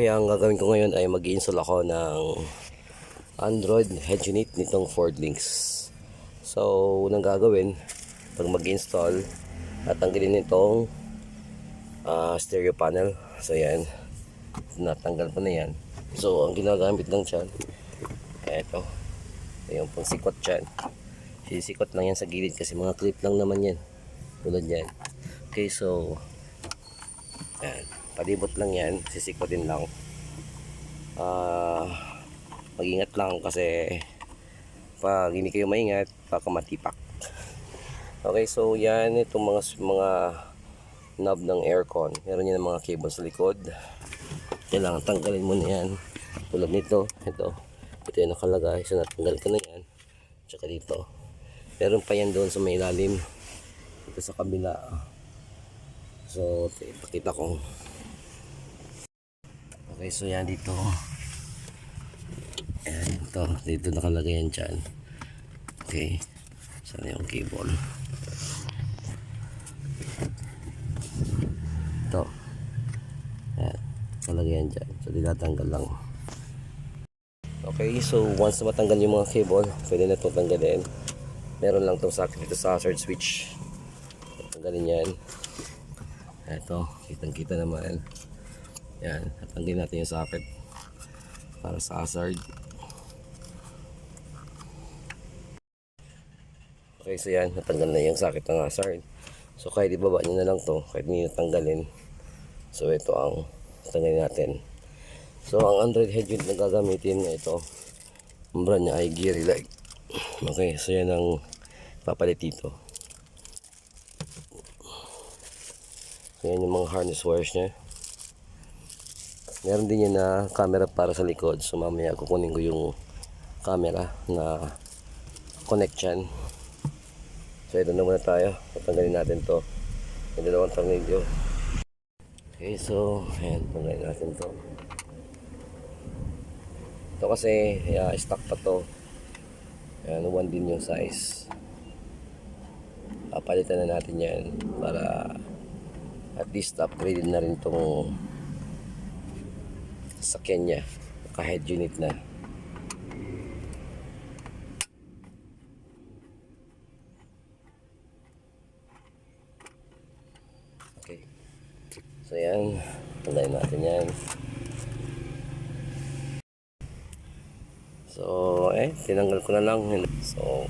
Okay, ang gagawin ko ngayon ay mag install ako ng Android head unit nitong Ford Links. So, unang gagawin, pag mag-install, tatanggalin itong ah, stereo panel. So, yan. Natanggal ko na yan. So, ang ginagamit lang dyan, eto. Yung pang sikot dyan. Sisikot lang yan sa gilid kasi mga clip lang naman yan. Tulad yan. Okay, so, yan. Palibot lang yan. Sisikotin lang. Ah, mag-ingat lang kasi pag hindi kayo maingat, baka matipak. Okay, so yan itong mga mga knob ng aircon. Meron yan mga cable sa likod. Kailangan tanggalin mo yan. Tulad nito, ito. Ito yung nakalagay. So natanggal ko na yan. Tsaka dito. Meron pa yan doon sa may ilalim. Ito sa kabila. So, ipakita ko. Okay, so yan dito. Ayan, ito. Dito nakalagay yan dyan. Okay. Sana yung cable. Ito. Ayan. Nakalagay yan dyan. So, dinatanggal lang. Okay, so once matanggal yung mga cable, pwede na itong tanggalin. Meron lang itong socket dito sa hazard switch. Tanggalin yan. Ito, kitang-kita naman. Yan, tatanggalin natin yung socket para sa hazard. Okay, so yan, natanggal na yung socket ng hazard. So kahit ibaba nyo na lang to, kahit nyo tanggalin. So ito ang tanggalin natin. So ang Android head unit na gagamitin na ito, ang brand niya ay Gear Light. Okay, so yan ang papalit dito. So yan yung mga harness wires niya. Meron din yan na camera para sa likod. So mamaya kukunin ko yung camera na connect yan. So ito na muna tayo. Tatanggalin natin to. Yung dalawang tornilyo. Okay, so ayan, tanggalin natin to. Ito kasi uh, stock pa to. Ayan, 1 din yung size. Papalitan na natin yan para at least upgrade na rin tong sakyan niya. Naka-head unit na. Okay. So yan. Tanggalin natin yan. So, eh, tinanggal ko na lang. So,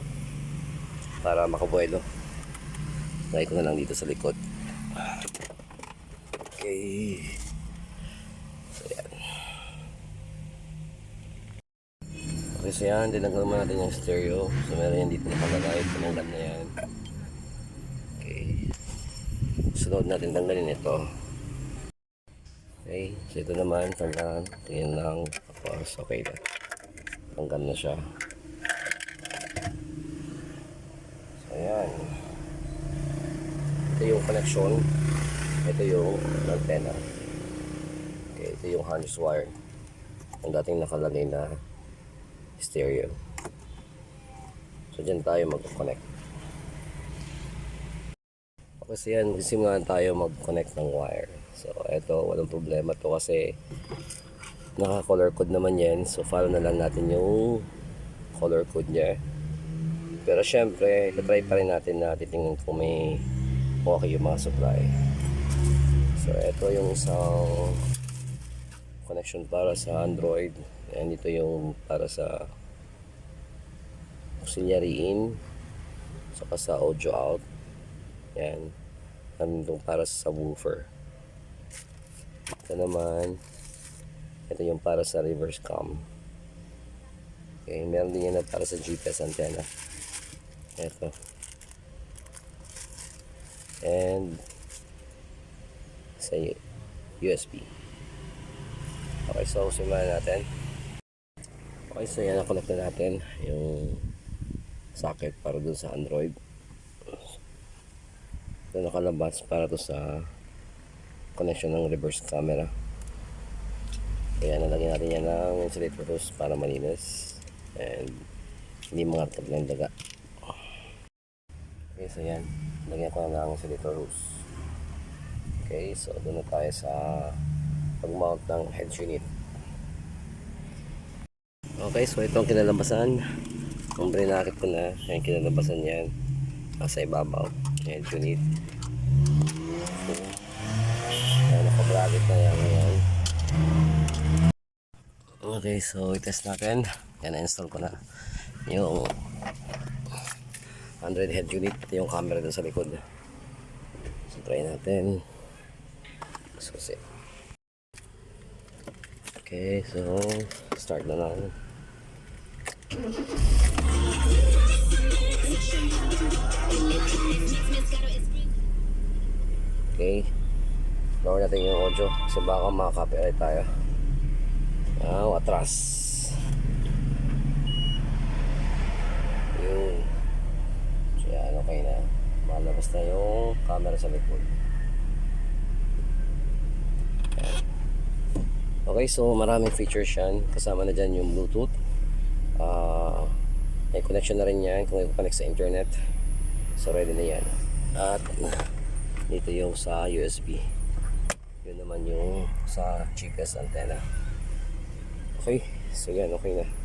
para makabuelo. Lagay ko na lang dito sa likod. Okay. So, yan. So yan. Tinanggal mo natin yung stereo. So, meron yan dito nakalagay. Tinanggal na yan. Okay. Sunod natin tanggalin ito. Okay. So, ito naman. Tanggalan. Tingin lang. Tapos, okay na. Tanggal na siya. So, ayan. Ito yung connection. Ito yung antenna. Okay, ito yung harness wire. Ang dating nakalagay na stereo. So, dyan tayo mag-connect. Kasi yan, magsimulan tayo mag-connect ng wire. So, ito, walang problema to kasi naka-color code naman yan. So, follow na lang natin yung color code niya. Pero syempre, try pa rin natin na titingnan kung may okay yung mga supply. So, ito yung isang connection para sa Android. And ito yung para sa auxiliary in. Saka sa audio out. Yan. Nandun para sa subwoofer. Ito naman, ito yung para sa reverse cam. Okay, meron din yan para sa GPS antenna. Ito. And sa USB. Okay, so simulan natin. Okay, so yan na-connect na natin yung socket para dun sa Android. Ito nakalabas para to sa connection ng reverse camera. Kaya nalagyan natin yan ng insulator hose para malinis. And hindi mga tag ng daga. Okay, so yan. Lagyan ko na ng insulator hose. Okay, so doon na tayo sa pag-mount ng head unit. Okay, so ito ang kinalabasan. Kung brinakit ko na, yung kinalabasan yan. Nasa ibabaw. Head unit. So, ayan, nakabracket na yan ngayon. Okay, so i-test natin. Yan, na-install ko na. Yung Android head unit. Yung camera dun sa likod. So, try natin. Susi. Okay, so start na natin. Okay. Lower natin yung audio kasi baka makaka-copyright tayo. Ah, atras. Yun. So yan, okay na. Malabas na yung camera sa likod. Okay, so maraming features yan. Kasama na dyan yung Bluetooth. Ah, may connection na rin yan kung i-connect sa internet. So ready na yan. At dito yung sa USB. Yun naman yung sa GPS antenna. Okay, so yan, okay na.